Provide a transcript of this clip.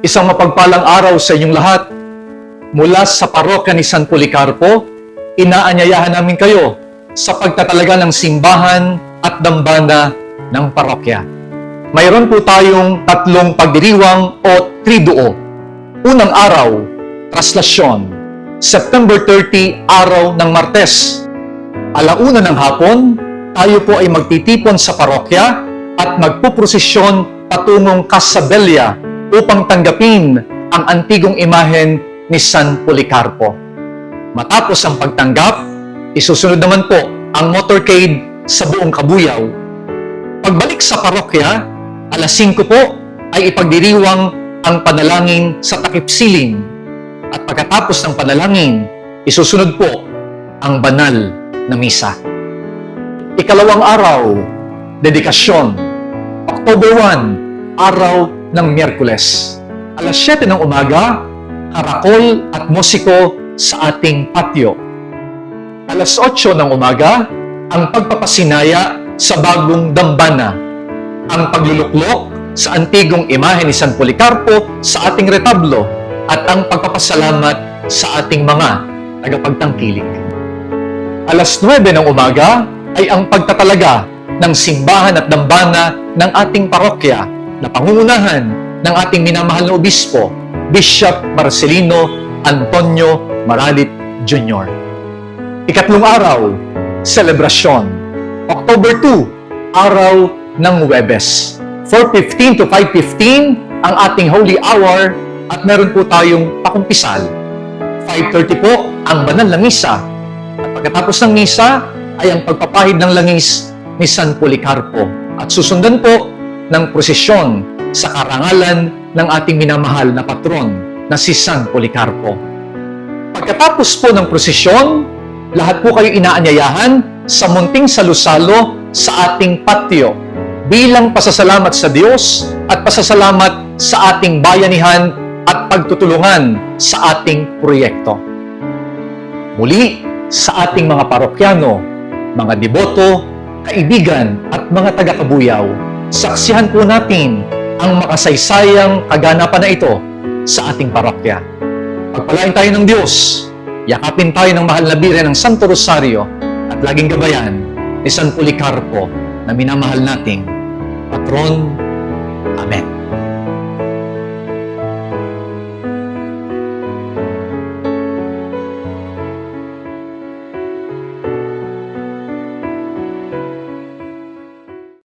Isang mapagpalang araw sa inyong lahat. Mula sa parokya ni San Policarpo, inaanyayahan namin kayo sa pagtatalaga ng simbahan at dambana ng parokya. Mayroon po tayong tatlong pagdiriwang o triduo. Unang araw, traslasyon. September 30, araw ng Martes. Alauna ng hapon, tayo po ay magtitipon sa parokya at magpuprosesyon patungong Casabella upang tanggapin ang antigong imahen ni San Policarpo. Matapos ang pagtanggap, isusunod naman po ang motorcade sa buong Kabuyaw. Pagbalik sa parokya, alas 5 po ay ipagdiriwang ang panalangin sa takip siling. At pagkatapos ng panalangin, isusunod po ang banal na misa. Ikalawang araw, dedikasyon. October 1, araw ng Miyerkules. Alas 7 ng umaga, karakol at musiko sa ating patio. Alas 8 ng umaga, ang pagpapasinaya sa bagong dambana. Ang pagluluklok sa antigong imahe ni San Policarpo sa ating retablo at ang pagpapasalamat sa ating mga tagapagtangkilik. Alas 9 ng umaga ay ang pagtatalaga ng simbahan at dambana ng ating parokya na pangungunahan ng ating minamahal na obispo, Bishop Marcelino Antonio Maralit Jr. Ikatlong araw, selebrasyon. October 2, araw ng Webes. 4.15 to 5.15 ang ating holy hour at meron po tayong pakumpisal. 5.30 po ang banal na misa. At pagkatapos ng misa ay ang pagpapahid ng langis ni San Policarpo. At susundan po ng prosesyon sa karangalan ng ating minamahal na patron na si San Policarpo. Pagkatapos po ng prosesyon, lahat po kayo inaanyayahan sa munting salusalo sa ating patio bilang pasasalamat sa Diyos at pasasalamat sa ating bayanihan at pagtutulungan sa ating proyekto. Muli, sa ating mga parokyano, mga deboto, kaibigan at mga taga-kabuyaw, saksihan po natin ang makasaysayang kaganapan na ito sa ating parokya. Pagpalain tayo ng Diyos, yakapin tayo ng mahal na bire ng Santo Rosario at laging gabayan ni San Policarpo na minamahal nating patron. Amen.